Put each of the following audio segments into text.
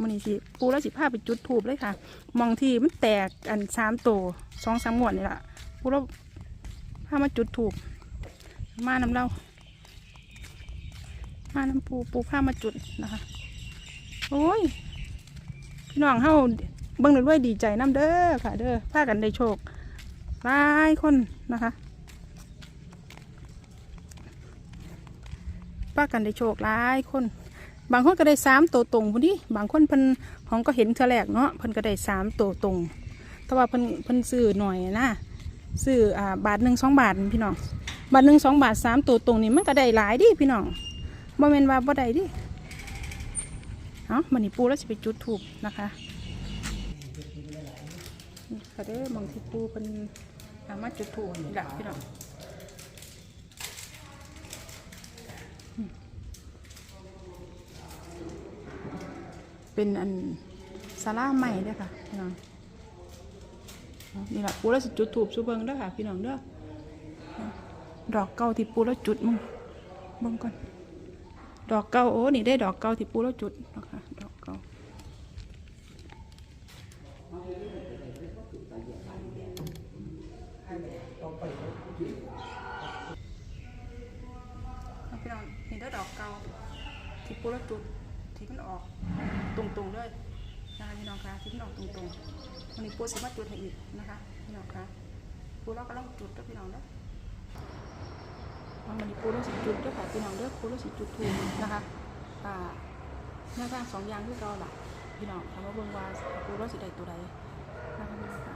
มันนี่สิปูแล้วสิพาไปจุดถูบเลยค่ะ มองที่มันแตกอันสามโตสองสามงวดนี่แหละปูแล้วพามาจุดถูบมาน้ำเล่ามาน้ำปูปูพามาจุดนะคะ โอ้ยพี่น้องเฮาเบิ่งด้วยดีใจน้ำเด้อค่ะ เด้อพากันได้โชคหลายคนนะคะพากันได้โชคหลายคน บางคนก็ได้สามตัวตรงพุ่นดิบางคนเพิ่นของก็เห็นเธอแรกเนาะเพิ่นก็ได้สามตัวตรง แต่ว่าเพิ่นเพิ่นซื้อหน่อยนะซื้ออ่าบาทหนึ่งสองบาทพี่น้องบาทหนึ่งสองบาทสามตัวตรงนี่มันก็ได้หลายดิพี่น้องบ่แม่นว่าบ่ได้ดิเอามันนี่ปูแล้วสิไปจุดถูกนะคะค่ะเด้อมองที่ปูเป็นสามารถจุดถูกนี่แหละพี่น้อง เป็นอันซาลาใหม่เด้อค่ะพี่น้องนี่แหละปูแล้วจุดถูกสุเบิงเด้อค่ะ พี่น้องเด้อดอกเก่าที่ปูแล้วจุดมึงเบิ่งก่อนดอกเก่าโอ้นี่ได้ดอกเก่าที่ปูแล้วจุดนะคะดอกเก่าเอาพี่น้องนี่ได้ดอกเก่าที่ปูแล้วจุดที่มันออก ตรงๆเลยนะคะพี่น้องคะที่พี่นออกตรงๆวันนี้ปูสิมาจุดให้อีกนะคะพี่น้องคะปูเราก็ต้องจุดด้วยพี่น้องนะมันปูเราสิจุดด้วยค่ะพี่น้องเด้อปูเราสิจุดถูนะคะอ่าหน้าทางสองอย่างที่เราล่ะพี่น้องทำมาเบิ่งว่าปูเราสิใดตัวใดนะคะพี่น้อง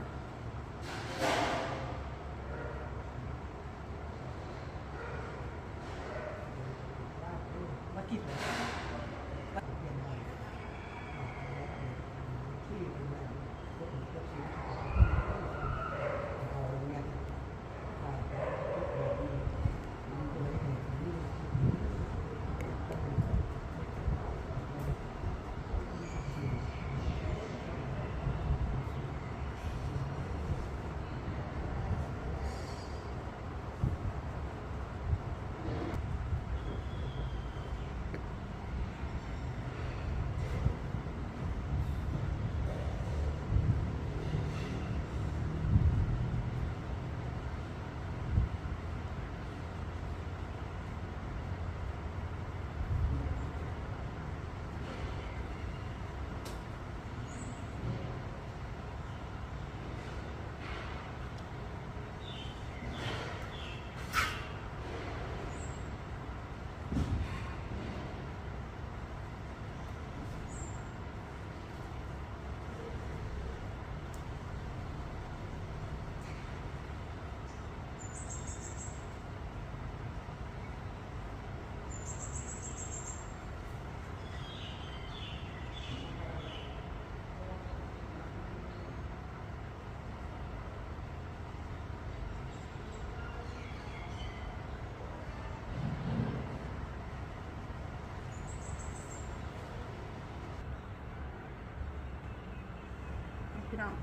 น้อง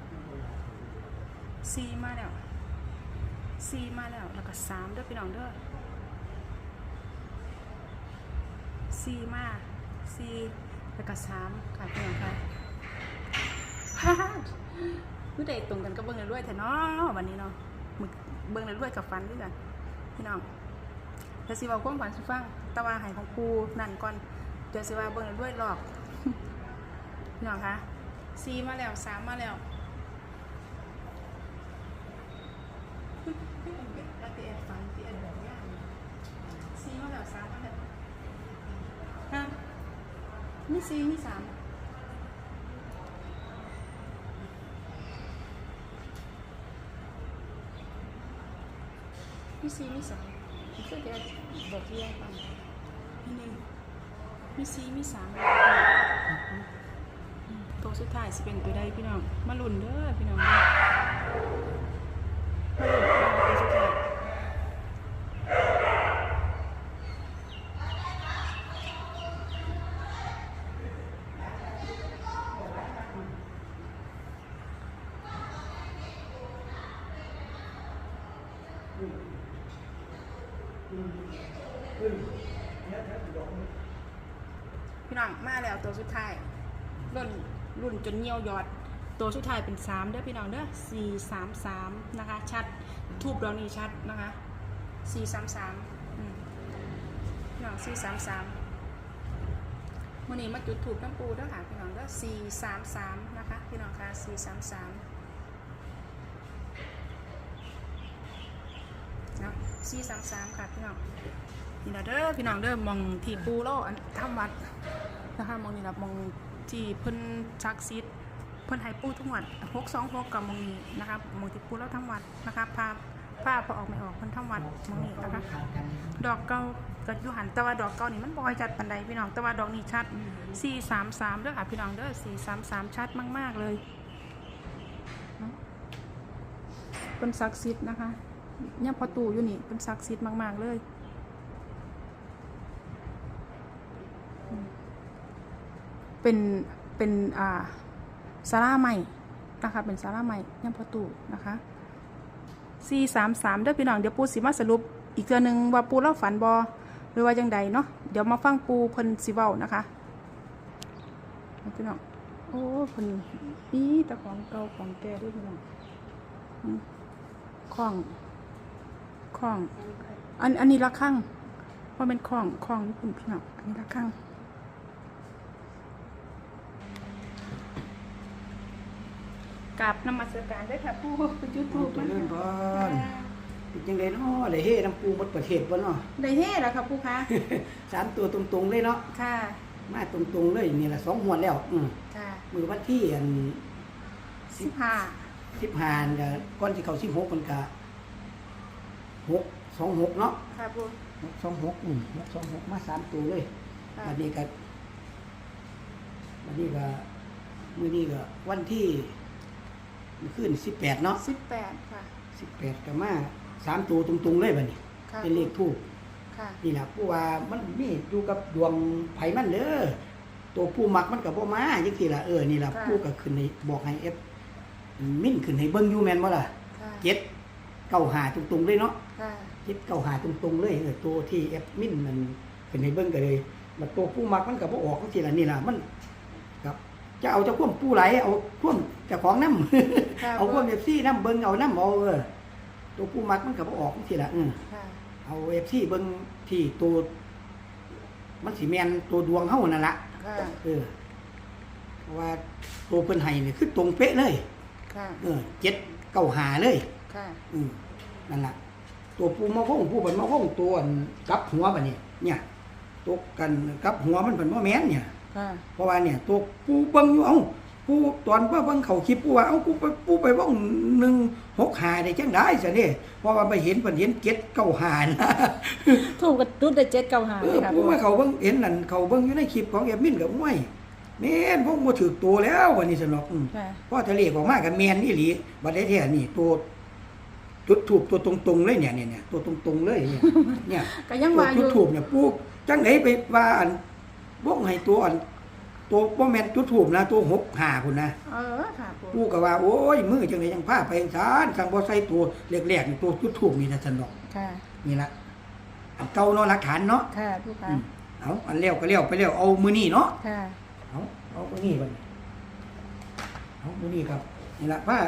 ซีมาแล้วซีมาแล้วแล้วก็สามเด้อพี่น้องเด้อซีมาซีแล้วก็สามค่ะพี่น้องค่ะฮ่าคือได้ตรงกันกับเบิ้งเลยด้วยแต่เนาะวันนี้เนาะมึกเบิ้งเลยด้วยกับฟันด้วยกันพี่น้องเดี๋ยวสิว่าความฝันสิฟังตะวาใหายของครูนั่นก่อนเดี๋ยวสิว่าเบิ้งเลยด้วยหลอกพี่น้องคะ ซีมาแล้วสามมาแล้วแล้วตีแอนฟันตีแอนบอกยากซีมาแล้วสามมาแล้วฮะนี่ซีนี่สามมีซีมีสามมีเสื้อแดงบอกที่แยกกันมีหนึ่งมีซีมีสามอืม ตัวสุดท้ายสิเป็นตัวใดพี่น้อง มาลุ่นเด้อพี่น้องเด้อมาลุ่นว่าตัวสุดท้ายพี่น้องมาแล้วตัวสุดท้ายรุ่น รุ่นจนเหี่ยวยอด ตัวสุดท้ายเป็นสามเด้อพี่น้องเด้อสี่สามสามนะคะ ชัดทูบดอกนี้ชัดนะคะสี่สามสามพี่น้องสี่สามสามมื่อนี้มาจุดถูกน้ำปูเด้อค่ะพี่น้องเด้อสี่สามสามนะคะ พี่น้องค่ะสี่สามสามเนาะสี่สามสามค่ะพี่น้องนี่นะเด้อพี่น้องเด้อมองที่ปูโลอันทำวัดนะคะมองนี่นะมอง ที่เพิ่นชักซิดเพิ่นให้ปูทุกงวัดหกสองหกกับมงนี้นะคะมงที่ปูแล้วทั้งวัดนะคะภาพภาพพอออกไม่ออกเพิ่นทั้งวัดมงนี้นะคะดอกเก่าก็อยู่หันแต่ว่าดอกเก่านี่มันบอยจัดปันใดพี่น้องแต่ว่าดอกนี้ชัด 433เด้อค่ะพี่น้องเด้อ433 ชัดมาก ๆ เลยเป็นศักดิ์สิทธิ์นะคะเนี่ยพอตู่อยู่นี่เป็นศักดิ์สิทธิ์มาก ๆ เลยอืม เป็นเป็นอ่าสาราใหม่นะคะเป็นสาราใหม่เนี่ยพอตู่นะคะ433เด้อพี่น้องเดี๋ยวปูสิมาสรุปอีกเทือหนึงว่าปูเล่าฝันบอหรือว่าจังใดเนาะเดี๋ยวมาฟังปูเพิ่นสิเว้านะคะพี่น้องโอ้คนปีแต่ของเก่าของแก่ด้วยพี่น้องอืมของของ อันอันนี้ละข้างว่าะเป็นของของญี่ปุ่นพี่น้องอันนี้ละข้าง กราบนมัสการได้อค่ะผู้เป็นยูทูบตัวเล่นก่อนเป็นจังไดเนาะได้เฮ็น้ำปูหมดประเทศบ่เนาะ ได้เฮ่แล้วค่ะผู้คะสามตัวตรงๆเลยเนาะ ค่ะมาตรงๆเลยนี่ล่ะสองหวดแล้ว อืมค่ะมือวันที่อันสิบห้า15นี่ก็ก่อนสิเข้า16มันก็6 26เนาะค่ะผู้6 26อืม6 26มาสามตัวเลย ค่ะบัดนี้ก็บัดนี้ก็มื้อนี้ก็วันที่ มื้อคืน18เนาะสิบแปดค่ะ18ก็มาสามตัวตรงๆเลยบัดนี้ค่ะเป็นเลขทูปค่ะนี่แหละผู้ว่ามันมีอยู่กับดวงไผมันเด้อตัวผู้มักมันก็บ่มาจังซี่ล่ะเออนี่ล่ะค่ะผู้ก็ขึ้นให้บอกให้เอฟมิ้นขึ้นให้เบิ่งอยู่แม่นบ่ล่ะค่ะเจ็ดเก้าหาตรงๆเลยเนาะค่ะเจ็ดเก้าหาตรงๆเลยเออตัวที่เอฟมิ้นมันขึ้นให้เบิ่งก็เลยบัดตัวผู้มักมันก็บ่ออกจังซี่ล่ะนี่ล่ะมันครับ จะเอาเจ้าความผู้ไหลเอาความเจ้าของนำค่ะเอาความ FC นำเบิ่งเอานำเอาเออตัวผู้มักมันก็บ่ออกจังซี่ล่ะอือค่ะเอาเอฟซีเบิ่งที่ตัวมันสิแมนตัวดวงเฮานั่นละค่ะเออเพราะว่าตัวเพิ่นให้นี่คือตรงเป๊ะเลยค่ะเออเจ็ดเก้าหาเลยค่ะอืมนั่นล่ะตัวปูมาว่องผู้เพิ่นมาว่องตัวอันกลับหัวบัดนี้เนี่ยตัวกันกลับหัวมันเพิ่นบ่แม่นเนี่ย ค่ะเพราะว่าเนี่ยตัวปูเบิ่งอยู่เอ้าปูตอนเบิ่งเขาคลิปปูว่าเอ้ากูไปปูไปว่อง1 6 5ได้จังได๋ซะเด้เพราะว่าไปเห็นเพิ่นเห็น7 9 5นะถูกกับตุ้ดได้เจ็ดเก้าหาเอเลอยค่ะผู้ว่าเขาเบิ่งเห็นนั่นเขาเบิ่งอยู่ในคลิปของแอดมินกับห้วยแม่นพวกบ่ถูกตัวแล้ววันนี้สนอกอืมค่ะพอทะเลออกมากันแม่นอีหลีบัดได้แท้นี่ตัวจุดถูกตัวตรงๆเลยเนี่ยเนี่ยเนี่ยตัวตรงๆเลยเนี่ยเนี่ยก็ยังตัวว่าอจุดยู่ถูกเนี่ยปูจังไดไปว่าอัน บ่งให้ตัวอันตัวบ่แม่นจุดถูกนะ ตัว6 5พุ่นนะเออค่ะปูปูก็ว่าโอ้ยมือจังไดยังพาไปซานสั่งบ่ใส่ตัวแรกๆนี่ตัวจุดถูกนี่นะสนอกค่ะนี่ละอันเก่าเนาะหลักฐานเนาะค่ะผู้ค่ะอืมเอาอันเลี้ยวก็เลี้ยวไปเลี้ยวเอามือนี่เนาะค่ะเอาเอามือนี่บัดนี้เอามือนี่ครับนี่ละว่า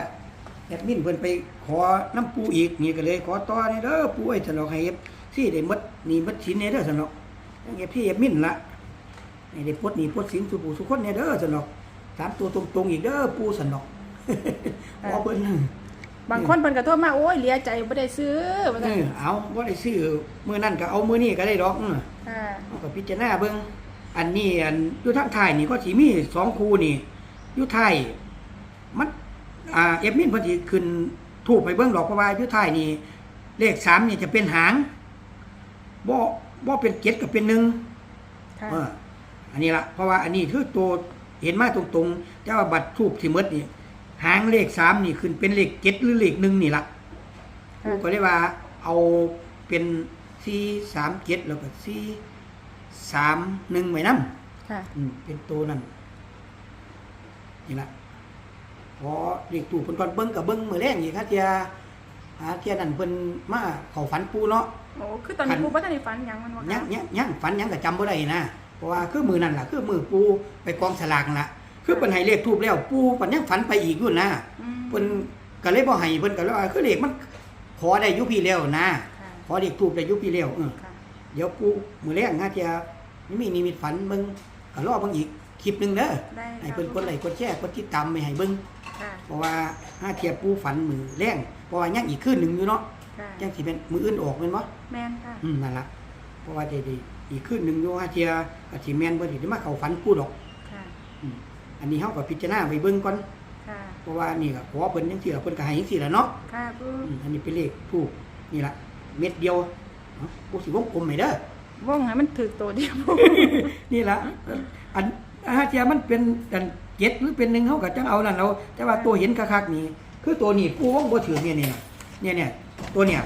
แอดมินเพิ่นไปขอน้ำปูอีกนี่ก็เลย ขอต่อนี่เด้อปูไอ้สนอกให้เอฟซี่ได้หมดนี่หมดสินเนี่ยเด้อสนอกยังเอฟที่เอฟมินละ นี่ได้ปลดหนี่ปลดสินสุปูสุคนเนี่ยเด้อสนอกสามตัวตรงๆอีกเด้อปูสนอกขอเพิ่นบางคนเพิ่นก็โทษมาโอ้ยเหลียใจบ่ได้ซื้อว่าเอซั่นอเอาบ่ได้ซื้อมื้อนั้นก็เอามื้อนี้ก็ได้ดอกเออค่ะเอากับพิจารณาเบิ่งอันนี้อันอยู่ทางไทายนี่ก็สิมีสองคู่นี่อยู่ไทายมันอ่าเอฟมินเพิ่นสิขึ้นถูกไปเบิ่งดอกเพราะว่าอยู่ไทายนี่เลขสามนี่จะเป็นหางบ่บ่เป็นเจ็ดก็เป็นหนึ่ง ค่ะเออ อันนี้ละเพราะว่าอันนี้คือตัวเห็นมาตรงๆแต่ว่าบัตรทูบที่หมดนี่หางเลขสามนี่ขึ้นเป็นเลขเจ็ดหรือเลขหนึ่งนี่ละค่ะ ก็เลยว่าเอาเป็นสี่สามเจ็ดแล้วก็สี่สามหนึ่งไว้นํค่ะ อืมเป็นตัวนั้นนี่ละพอเด็กตู่เพิ่นก่อนเบิ้งกับเบิ้งมือแรงอีกครับเทียหาเทียนั่นเพิ่นมาเข้าฝันปูเนาะโอ้คือตอนนี้ปูบ่ทันได้ฝันหยังมันบ่ยัค่ะงยังยังฝันยังก็จำบ่ได้นะ เพราะว่าคือมือนั่นล่ะคือมือปูไปกองสลากนั่นล่ะคือเพิ่นให้เลขทูบแล้วปูเพิ่นยังฝันไปอีกอยู่นะอืมเพิ่นก็เลยบ่ให้เพิ่นก็เลยว่าคือเลขมันขอได้อยู่พี่แล้วนะค่ะขอเลขทูบได้อยู่พี่แล้วเออค่ะเดี๋ยวปูมื้อแรกฮะจะนี่มีนิมิตฝันเบิ่งก็รอเบิ่งอีกคลิปหนึงเด้อได้ให้ค่ะเพิ่นกดไลค์กดแชร์กดติดตามไปให้เบิ่งค่ะเพราะว่าห้าเทียบปูฝันมือแรงเพราะว่ายังอีกคืนหนึงอยู่เนาะค่ะยังสิเป็นมืออื่นออกแม่นบ่แม่นค่ะอืมนั่นล่ะเพราะว่าได้ดี อีกคืนหนึงอยู่ห้าเทียก็สิแม่นบ่สิได้มาเข้าฝันปูดอกค่ะอืมอันนี้เฮาก็พิจารณาไว้เบิ่งก่อนค่ะเพราะว่านี่ก็ขอเพิ่นจังซี่ล่ะเพิ่นก็ให้จังซี่ล่ะเนาะค่ะปูอืมอันนี้เป็นเลขถูกนี่ล่ะเม็ดเดียวเอ้าปูสิวงกลมให้เด้อ ว่องให้มันถือตัวเดียวนี่ล่ะอันห้าเทียมันเป็นอันเจ็ดหรือเป็นหนึ่งเฮาก็จังเอานั่นเอาแต่ว่าตัวเห็นคักๆนี่คือตัวนี้ปูวงบ่ถือเนี่ยนี่น่ะเนี่ยเนี่ยตัวเนี่ย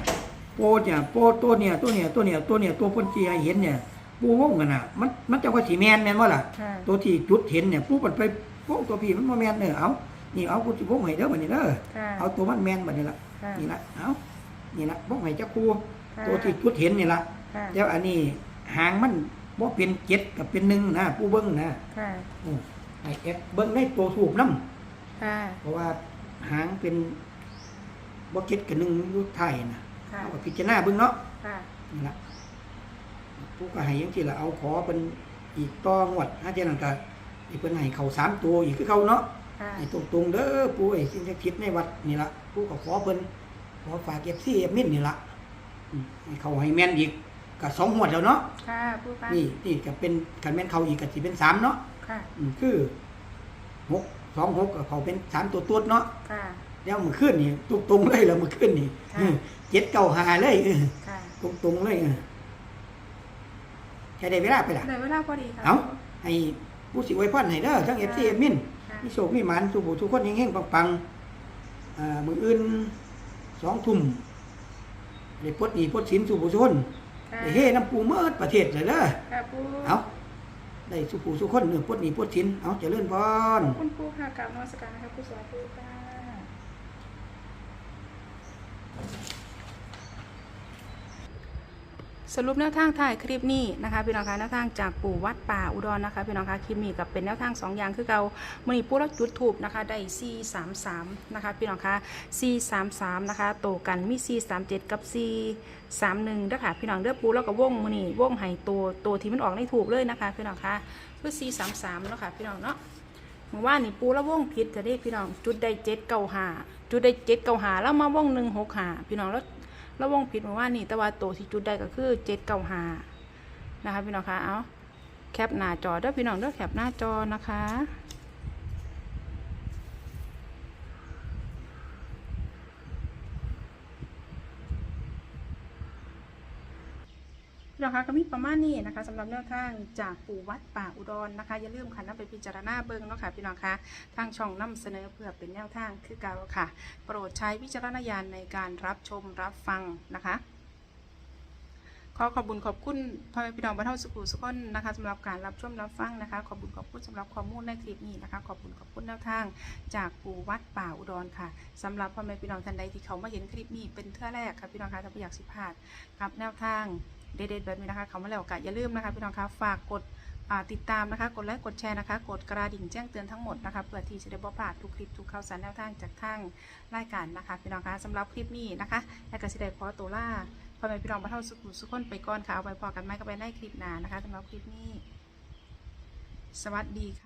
โปเนี่ยโปตัวเนี่ยตัวเนี่ยตัวเนี่ยตัวเนี่ยตัวเพิ่นสิให้เห็นเนี่ย ปูวงกันน่ะ มันมันจังว่าสิแม่นแม่นบ่ล่ะ ค่ะตัวที่จุดเห็นเนี่ยปูมันไปวงตัวพี่มันบ่แม่นเด้อเอานี่เอากูสิวงให้เด้อบัดนี้เด้อค่ะเอาตัวมันแม่นบัดนี้ล่ะค่ะนี่ล่ะเอานี่ล่ะวงให้จักครูค่ะตัวที่จุดเห็นนี่ล่ะค่ะแล้วอันนี้หางมันบ่เป็นเจ็ดกับเป็นหนึ่งนะปูเบิ่งนะค่ะอือให้เอฟเบิ่งในตัวถูกนํค่ะเพราะว่าหางเป็นบ่เจ็ดกับหนึ่งอยู่ไทายนะค่ะเอาก็พิจารณาเบิ่งเนาะค่ะนี่ล่ะ ผู้ก็ให้จังซี่ล่ะเอาขอเป็นอีกต่องวดหาเจานั้นก็อีเพิ่นให้เข้าสามตัวอีกคือเขาเนาะค่ะให้ตรงๆเด้อปู่ไอ้สิ่งศักดิ์สิทธิ์ในวัดนี่ล่ะผู้ก็ขอเพิ่นขอฝาก FC เอฟมินนี่ล่ะอืมให้เขาให้แม่นอีกก็สองงวดแล้วเนาะค่ะปูค่ะนี่นี่ก็เป็นคันแม่นเขาอีกก็สิเป็นสามเนาะค่ะอืมคือหกสองหกก็เขาเป็นสามตัวตัวเนาะค่ะแล้วมือขึ้นนี่ตรงตรงๆเลยแล้วมือขึ้นนี่ค่ะอืมเจ็ดเก้าหาเลยเออค่ะตรงตรงๆเลยเออ ใช้ได้เวลาไปล่ะ ได้เวลาพอดีค่ะ เอาให้ผู้สิไว้พรให้เด้อทั้งเอฟซีเอมินค่ะ มีโศกมีหมันสุบุทุกคนเฮงๆปังๆอ่ามืออื่นสองทุ่มได้พดหนีพดสินสุบุทุกคนค่ะได้เฮ้น้ำปูเมิดประเทศเลยเด้อค่ะปูเอาได้สุปูสุคนเนื้อพดหนีพดสินเอาเจริญพรคุณปูค่ะกราบนมัสการนะคะผู้สวัสดีค่ะ สรุปแนวทางถ่ายคลิปนี้นะคะพี่น้องคะแนวทางจากปู่วัดป่าอุดรนะคะพี่น้องคะคลิปนี้กับเป็นแนวทางสองอย่างคือเก่ามือนีปู่รักจุดถูกนะคะได้ C 3 3นะคะพี่น้องคะ C 3 3นะคะโตกันมี C 3 7กับ C 3 1นะคะพี่น้องเด้อปูแล้วก็วงมือนี้วงให้ตัวตัวที่มันออกได้ถูกเลยนะคะพี่น้องคะคือ C 3 3เนาะค่ะพี่น้องเนาะเมื่อว่านนี่ปูแล้ววงผิดจะได้พี่น้องจุดได้เจ็ดเก้าหาจุดได้เจ็ดเก้าหาแล้วมาวงหนึ่งหกหาพี่น้องแล้ว แล้ววงผิดมื่ว่านี่แต่ว่าตัวที่จุดได้ก็คือเจ็ดเก้าหานะคะพี่น้องคะเอาแคปหน้าจอเด้อพี่น้องเด้อแคปหน้าจอนะคะ น้องคะก็มีประมาณนี้นะคะสำหรับแนวทางจากปู่วัดป่าอุดรนะคะ อย่าลืมค่ะนำไปพิจารณาเบิ่งเนาะค่ะพี่น้องคะทางช่องนำเสนอเพื่อเป็นแนวทางคือเก่าค่ะ โปรดใช้วิจารณญาณในการรับชมรับฟังนะคะขอขอบคุญขอบคุณพ่อแม่พี่น้องบรรเทาสุขุสุขคนนะคะสำหรับการรับชมรับฟังนะคะขอบคุญขอบคุณสำหรับข้อมูลในคลิปนี้นะคะ ขอบคุณขอบคุณแนวทาง จากปู่วัดป่าอุดรค่ะสำหรับพ่อแม่พี่น้องท่านใดที่เขามาเห็นคลิปนี้เป็นเทื่อแรกค่ะพี่น้องคะถ้าไม่อยากสิพลาดกับแนวทาง เด็ดๆแบบนี้นะคะคำว่าแล้วก็อย่าลืมนะคะพี่น้องคะฝากกดติดตามนะคะ กดไลค์กดแชร์นะคะ กดกระดิ่งแจ้งเตือนทั้งหมดนะคะเพื่อที่จะได้บ่พลาดทุกคลิปทุกข่าวสารแนวทางจากทางรายการนะคะพี่น้องคะสำหรับคลิปนี้นะคะและก็สิได้ขอตัวล่าพ่อแม่พี่น้องมาเท่าสุขุสุขคนไปก่อนค่ะเอาไปพอกันไหมก็ไปได้คลิปหน้านะคะสำหรับคลิปนี้ สวัสดีค่ะ